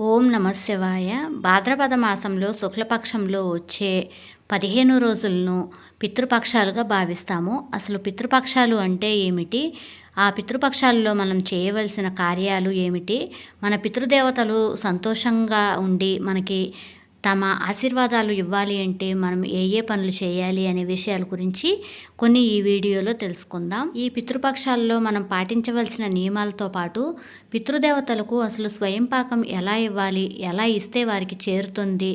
ఓం నమ శివాయ. భాద్రపద మాసంలో శుక్లపక్షంలో వచ్చే పదిహేను రోజులను పితృపక్షాలుగా భావిస్తాము. అసలు పితృపక్షాలు అంటే ఏమిటి? ఆ పితృపక్షాలలో మనం చేయవలసిన కార్యాలు ఏమిటి? మన పితృదేవతలు సంతోషంగా ఉండి మనకి తమ ఆశీర్వాదాలు ఇవ్వాలి అంటే మనం ఏ ఏ పనులు చేయాలి అనే విషయాల గురించి కొన్ని ఈ వీడియోలో తెలుసుకుందాం. ఈ పితృపక్షాల్లో మనం పాటించవలసిన నియమాలతో పాటు పితృదేవతలకు అసలు స్వయం పాకం ఎలా ఇవ్వాలి ఎలా ఇస్తే వారికి చేరుతుంది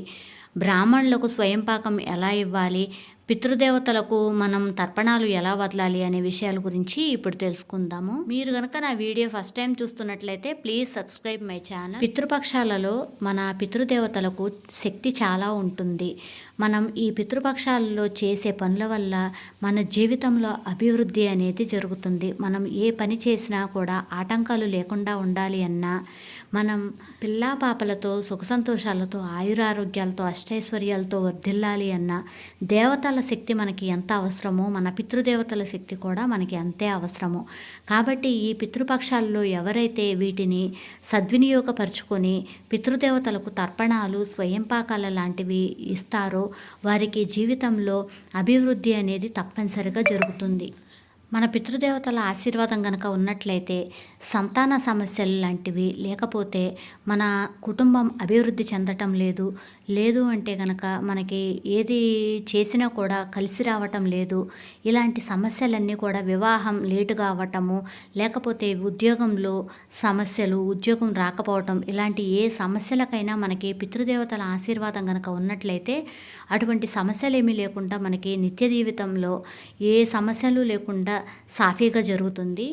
బ్రాహ్మణులకు స్వయం పాకం ఎలా ఇవ్వాలి? పితృదేవతలకు మనం తర్పణాలు ఎలా వదలాలి అనే విషయాల గురించి ఇప్పుడు తెలుసుకుందాము. మీరు కనుక నా వీడియో ఫస్ట్ టైం చూస్తున్నట్లయితే ప్లీజ్ సబ్స్క్రైబ్ మై ఛానల్. పితృపక్షాలలో మన పితృదేవతలకు శక్తి చాలా ఉంటుంది. మనం ఈ పితృపక్షాలలో చేసే పనుల వల్ల మన జీవితంలో అభివృద్ధి అనేది జరుగుతుంది. మనం ఏ పని చేసినా కూడా ఆటంకాలు లేకుండా ఉండాలి అన్నా మనం పిల్లా పాపలతో సుఖ సంతోషాలతో ఆయురారోగ్యాలతో అష్టైశ్వర్యాలతో వర్ధిల్లాలి అన్న దేవతల శక్తి మనకి ఎంత అవసరమో మన పితృదేవతల శక్తి కూడా మనకి అంతే అవసరము. కాబట్టి ఈ పితృపక్షాల్లో ఎవరైతే వీటిని సద్వినియోగపరుచుకొని పితృదేవతలకు తర్పణాలు స్వయంపాకాల లాంటివి ఇస్తారో వారికి జీవితంలో అభివృద్ధి అనేది తప్పనిసరిగా జరుగుతుంది. మన పితృదేవతల ఆశీర్వాదం కనుక ఉన్నట్లయితే సంతాన సమస్యలు లాంటివి లేకపోతే మన కుటుంబం అభివృద్ధి చెందటం లేదు. లేదు అంటే కనుక మనకి ఏది చేసినా కూడా కలిసి రావటం లేదు. ఇలాంటి సమస్యలన్నీ కూడా వివాహం లేటుగా అవ్వటము లేకపోతే ఉద్యోగంలో సమస్యలు ఉద్యోగం రాకపోవటం ఇలాంటి ఏ సమస్యలకైనా మనకి పితృదేవతల ఆశీర్వాదం కనుక ఉన్నట్లయితే అటువంటి సమస్యలు ఏమీ లేకుండా మనకి నిత్య జీవితంలో ఏ సమస్యలు లేకుండా సాఫీగా జరుగుతుంది.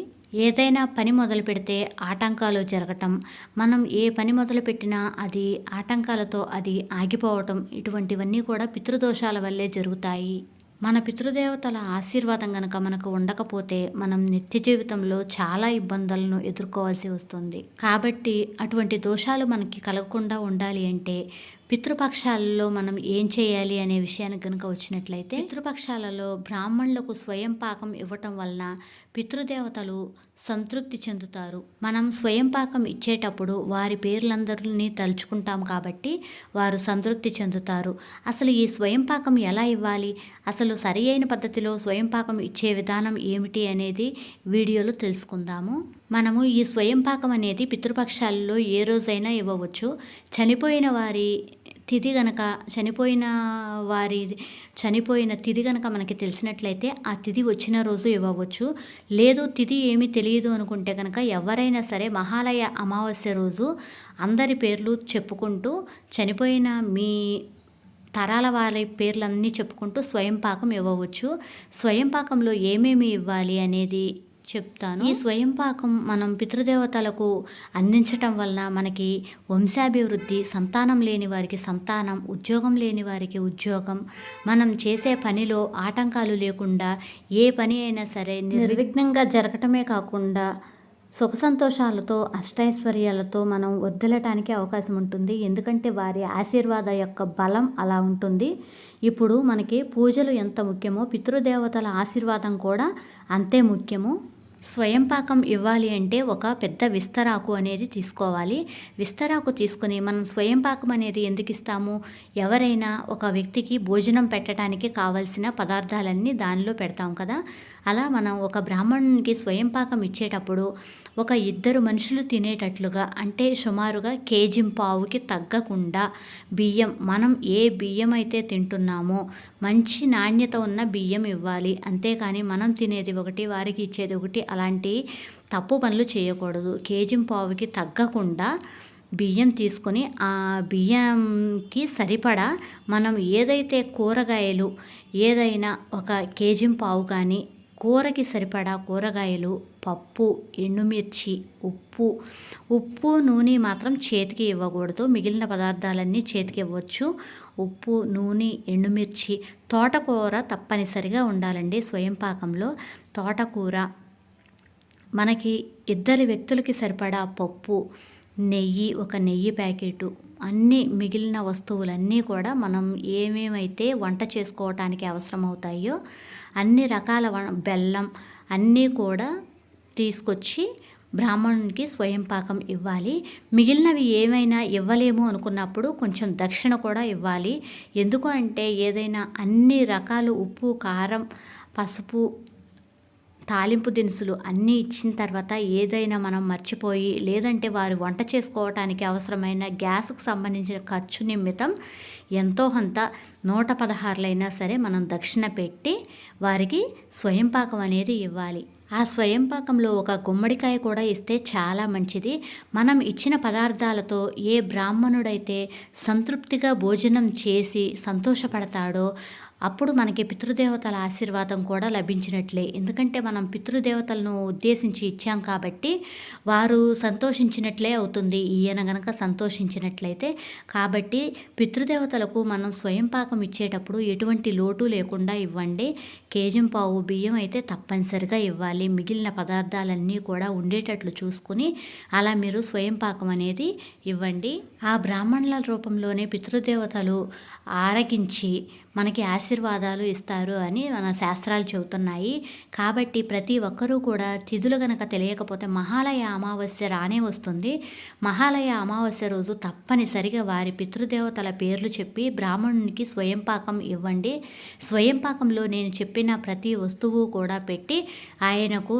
ఏదైనా పని మొదలు పెడితే ఆటంకాలు జరగటం మనం ఏ పని మొదలు పెట్టినా అది ఆటంకాలతో అది ఆగిపోవటం ఇటువంటివన్నీ కూడా పితృదోషాల వల్లే జరుగుతాయి. మన పితృదేవతల ఆశీర్వాదం కనుక మనకు ఉండకపోతే మనం నిత్య జీవితంలో చాలా ఇబ్బందులను ఎదుర్కోవాల్సి వస్తుంది. కాబట్టి అటువంటి దోషాలు మనకి కలగకుండా ఉండాలి అంటే పితృపక్షాలలో మనం ఏం చేయాలి అనే విషయానికి కనుక వచ్చినట్లయితే పితృపక్షాలలో బ్రాహ్మణులకు స్వయం పాకం ఇవ్వటం వలన పితృదేవతలు సంతృప్తి చెందుతారు. మనం స్వయం పాకం ఇచ్చేటప్పుడు వారి పేర్లందరినీ తలుచుకుంటాం కాబట్టి వారు సంతృప్తి చెందుతారు. అసలు ఈ స్వయం పాకం ఎలా ఇవ్వాలి? అసలు సరి అయిన పద్ధతిలో స్వయం పాకం ఇచ్చే విధానం ఏమిటి అనేది వీడియోలో తెలుసుకుందాము. మనము ఈ స్వయం పాకం అనేది పితృపక్షాలలో ఏ రోజైనా ఇవ్వవచ్చు. చనిపోయిన వారి తిథి గనక చనిపోయిన వారి చనిపోయిన తిథి గనక మనకి తెలిసినట్లయితే ఆ తిథి వచ్చిన రోజు ఇవ్వవచ్చు. లేదు తిథి ఏమీ తెలియదు అనుకుంటే కనుక ఎవరైనా సరే మహాలయ అమావాస్య రోజు అందరి పేర్లు చెప్పుకుంటూ చనిపోయిన మీ తరాల వారి పేర్లన్నీ చెప్పుకుంటూ స్వయం పాకం ఇవ్వవచ్చు. స్వయం పాకంలో ఏమేమి ఇవ్వాలి అనేది చెప్తాను. ఈ స్వయం పాకం మనం పితృదేవతలకు అందించటం వలన మనకి వంశాభివృద్ధి సంతానం లేని వారికి సంతానం ఉద్యోగం లేని వారికి ఉద్యోగం మనం చేసే పనిలో ఆటంకాలు లేకుండా ఏ పని అయినా సరే నిర్విఘ్నంగా జరగటమే కాకుండా సుఖ సంతోషాలతో అష్టైశ్వర్యాలతో మనం వదిలటానికి అవకాశం ఉంటుంది. ఎందుకంటే వారి ఆశీర్వాద యొక్క బలం అలా ఉంటుంది. ఇప్పుడు మనకి పూజలు ఎంత ముఖ్యమో పితృదేవతల ఆశీర్వాదం కూడా అంతే ముఖ్యము. స్వయం పాకం ఇవ్వాలి అంటే ఒక పెద్ద విస్తరాకు అనేది తీసుకోవాలి. విస్తరాకు తీసుకుని మనం స్వయం పాకం అనేది ఎందుకు ఇస్తాము? ఎవరైనా ఒక వ్యక్తికి భోజనం పెట్టడానికి కావలసిన పదార్థాలన్నీ దానిలో పెడతాం కదా. అలా మనం ఒక బ్రాహ్మణునికి స్వయం పాకం ఇచ్చేటప్పుడు ఒక ఇద్దరు మనుషులు తినేటట్లుగా అంటే సుమారుగా కేజీ పావుకి తగ్గకుండా బియ్యం మనం ఏ బియ్యం అయితే తింటున్నామో మంచి నాణ్యత ఉన్న బియ్యం ఇవ్వాలి. అంతేకాని మనం తినేది ఒకటి వారికి ఇచ్చేది ఒకటి అలాంటి తప్పు పనులు చేయకూడదు. కేజీ పావుకి తగ్గకుండా బియ్యం తీసుకొని ఆ బియ్యంకి సరిపడా మనం ఏదైతే కూరగాయలు ఏదైనా ఒక కేజీ పావు కానీ కూరకి సరిపడా కూరగాయలు పప్పు ఎండుమిర్చి ఉప్పు. ఉప్పు నూనె మాత్రం చేతికి ఇవ్వకూడదు. మిగిలిన పదార్థాలన్నీ చేతికి ఇవ్వచ్చు. ఉప్పు నూనె ఎండుమిర్చి తోటకూర తప్పనిసరిగా ఉండాలండి స్వయం పాకంలో. తోటకూర మనకి ఇద్దరు వ్యక్తులకి సరిపడా పప్పు నెయ్యి ఒక నెయ్యి ప్యాకెటు అన్ని మిగిలిన వస్తువులన్నీ కూడా మనం ఏమేమైతే వంట చేసుకోవటానికి అవసరమవుతాయో అన్ని రకాల బెల్లం అన్నీ కూడా తీసుకొచ్చి బ్రాహ్మణునికి స్వయం పాకం ఇవ్వాలి. మిగిలినవి ఏమైనా ఇవ్వలేము అనుకున్నప్పుడు కొంచెం దక్షిణ కూడా ఇవ్వాలి. ఎందుకు అంటే ఏదైనా అన్ని రకాలు ఉప్పు కారం పసుపు తాలింపు దినుసులు అన్నీ ఇచ్చిన తర్వాత ఏదైనా మనం మర్చిపోయి లేదంటే వారు వంట చేసుకోవటానికి అవసరమైన గ్యాస్కు సంబంధించిన ఖర్చు నిమిత్తం ఎంతో కొంత నూట పదహారులైనా సరే మనం దక్షిణ పెట్టి వారికి స్వయం పాకం అనేది ఇవ్వాలి. ఆ స్వయం పాకంలో ఒక గుమ్మడికాయ కూడా ఇస్తే చాలా మంచిది. మనం ఇచ్చిన పదార్థాలతో ఏ బ్రాహ్మణుడైతే సంతృప్తిగా భోజనం చేసి సంతోషపడతాడో అప్పుడు మనకి పితృదేవతల ఆశీర్వాదం కూడా లభించినట్లే. ఎందుకంటే మనం పితృదేవతలను ఉద్దేశించి ఇచ్చాం కాబట్టి వారు సంతోషించినట్లే అవుతుంది. ఈయన గనక సంతోషించినట్లయితే కాబట్టి పితృదేవతలకు మనం స్వయం పాకం ఇచ్చేటప్పుడు ఎటువంటి లోటు లేకుండా ఇవ్వండి. కేజం పావు బియ్యం అయితే తప్పనిసరిగా ఇవ్వాలి. మిగిలిన పదార్థాలన్నీ కూడా ఉండేటట్లు చూసుకుని అలా మీరు స్వయం పాకం అనేది ఇవ్వండి. ఆ బ్రాహ్మణుల రూపంలోనే పితృదేవతలు ఆరగించి మనకి ఆశీర్వాదాలు ఇస్తారు అని మన శాస్త్రాలు చెబుతున్నాయి. కాబట్టి ప్రతి ఒక్కరూ కూడా తిథులు గనక తెలియకపోతే మహాలయ అమావాస్య రానే వస్తుంది. మహాలయ అమావాస్య రోజు తప్పనిసరిగా వారి పితృదేవతల పేర్లు చెప్పి బ్రాహ్మణునికి స్వయం పాకం ఇవ్వండి. స్వయం పాకంలో నేను చెప్పిన ప్రతి వస్తువు కూడా పెట్టి ఆయనకు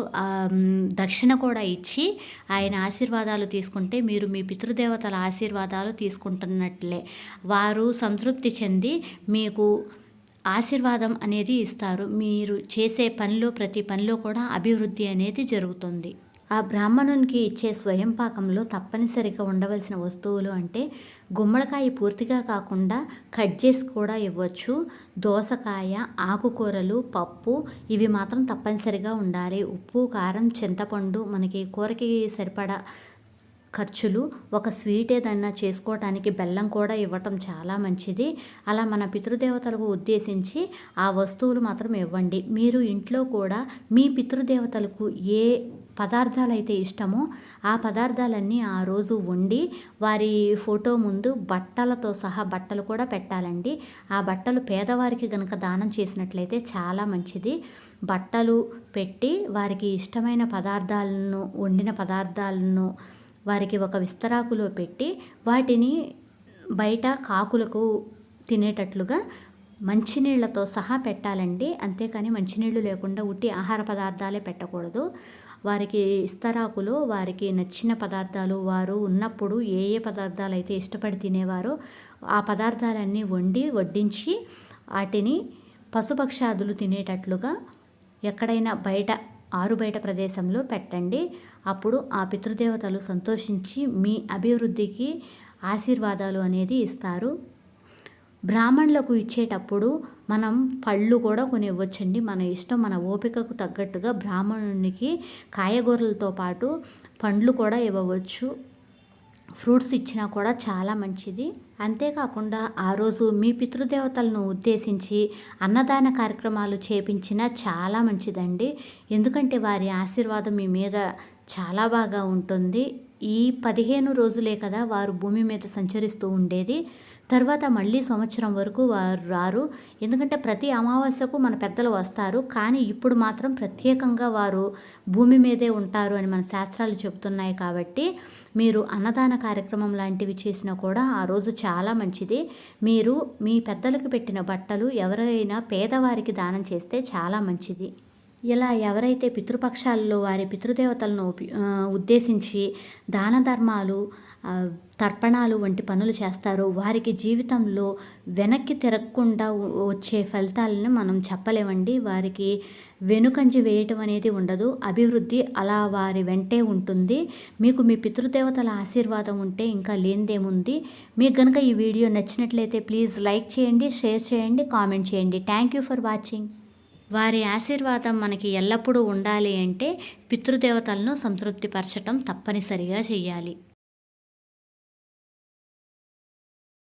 దక్షిణ కూడా ఇచ్చి ఆయన ఆశీర్వాదాలు తీసుకుంటే మీరు మీ పితృదేవతల ఆశీర్వాదాలు తీసుకుంటున్నట్లే. వారు సంతృప్తి చెంది మీకు ఆశీర్వాదం అనేది ఇస్తారు. మీరు చేసే పనిలో ప్రతి పనిలో కూడా అభివృద్ధి అనేది జరుగుతుంది. ఆ బ్రాహ్మణునికి ఇచ్చే స్వయం పాకంలో తప్పనిసరిగా ఉండవలసిన వస్తువులు అంటే గుమ్మడికాయ పూర్తిగా కాకుండా కట్ చేసి కూడా ఇవ్వచ్చు. దోసకాయ ఆకుకూరలు పప్పు ఇవి మాత్రం తప్పనిసరిగా ఉండాలి. ఉప్పు కారం చింతపండు మనకి కూరకి సరిపడా ఖర్చులు ఒక స్వీట్ ఏదైనా చేసుకోవటానికి బెల్లం కూడా ఇవ్వటం చాలా మంచిది. అలా మన పితృదేవతలకు ఉద్దేశించి ఆ వస్తువులు మాత్రం ఇవ్వండి. మీరు ఇంట్లో కూడా మీ పితృదేవతలకు ఏ పదార్థాలు అయితే ఇష్టమో ఆ పదార్థాలన్నీ ఆ రోజు వండి వారి ఫోటో ముందు బట్టలతో సహా బట్టలు కూడా పెట్టాలండి. ఆ బట్టలు పేదవారికి కనుక దానం చేసినట్లయితే చాలా మంచిది. బట్టలు పెట్టి వారికి ఇష్టమైన పదార్థాలను వండిన పదార్థాలను వారికి ఒక విస్తరాకులో పెట్టి వాటిని బయట కాకులకు తినేటట్లుగా మంచినీళ్ళతో సహా పెట్టాలండి. అంతేకాని మంచినీళ్ళు లేకుండా ఉట్టి ఆహార పదార్థాలే పెట్టకూడదు. వారికి ఇస్తరాకులు వారికి నచ్చిన పదార్థాలు వారు ఉన్నప్పుడు ఏ ఏ పదార్థాలు అయితే ఇష్టపడి తినేవారో ఆ పదార్థాలన్నీ వండి వడ్డించి వాటిని పశుపక్షాదులు తినేటట్లుగా ఎక్కడైనా బయట ఆరుబయట ప్రదేశంలో పెట్టండి. అప్పుడు ఆ పితృదేవతలు సంతోషించి మీ అభివృద్ధికి ఆశీర్వాదాలు అనేది ఇస్తారు. బ్రాహ్మణులకు ఇచ్చేటప్పుడు మనం పళ్ళు కూడా కొని ఇవ్వచ్చండి మన ఇష్టం మన ఓపికకు తగ్గట్టుగా బ్రాహ్మణునికి కాయగూరలతో పాటు పండ్లు కూడా ఇవ్వవచ్చు. ఫ్రూట్స్ ఇచ్చినా కూడా చాలా మంచిది. అంతేకాకుండా ఆ రోజు మీ పితృదేవతలను ఉద్దేశించి అన్నదాన కార్యక్రమాలు చేపించినా చాలా మంచిదండి. ఎందుకంటే వారి ఆశీర్వాదం మీ మీద చాలా బాగా ఉంటుంది. ఈ పదిహేను రోజులే కదా వారు భూమి మీద సంచరిస్తూ ఉండేది. తర్వాత మళ్ళీ సంవత్సరం వరకు వారు రారు. ఎందుకంటే ప్రతి అమావాస్యకు మన పెద్దలు వస్తారు. కానీ ఇప్పుడు మాత్రం ప్రత్యేకంగా వారు భూమి మీదే ఉంటారు అని మన శాస్త్రాలు చెబుతున్నాయి కాబట్టి మీరు అన్నదాన కార్యక్రమం లాంటివి చేసినా కూడా ఆ రోజు చాలా మంచిది. మీరు మీ పెద్దలకు పెట్టిన బట్టలు ఎవరైనా పేదవారికి దానం చేస్తే చాలా మంచిది. ఇలా ఎవరైతే పితృపక్షాల్లో వారి పితృదేవతలను ఉద్దేశించి దాన ధర్మాలు తర్పణాలు వంటి పనులు చేస్తారో వారికి జీవితంలో వెనక్కి తిరగకుండా వచ్చే ఫలితాలను మనం చెప్పలేమండి. వారికి వెనుకంజి వేయటం అనేది ఉండదు. అభివృద్ధి అలా వారి వెంటే ఉంటుంది. మీకు మీ పితృదేవతల ఆశీర్వాదం ఉంటే ఇంకా లేనిదేముంది. మీకు కనుక ఈ వీడియో నచ్చినట్లయితే ప్లీజ్ లైక్ చేయండి షేర్ చేయండి కామెంట్ చేయండి. Thank you for watching. వారి ఆశీర్వాదం మనకి ఎల్లప్పుడూ ఉండాలి అంటే పితృదేవతలను సంతృప్తిపరచటం తప్పనిసరిగా చేయాలి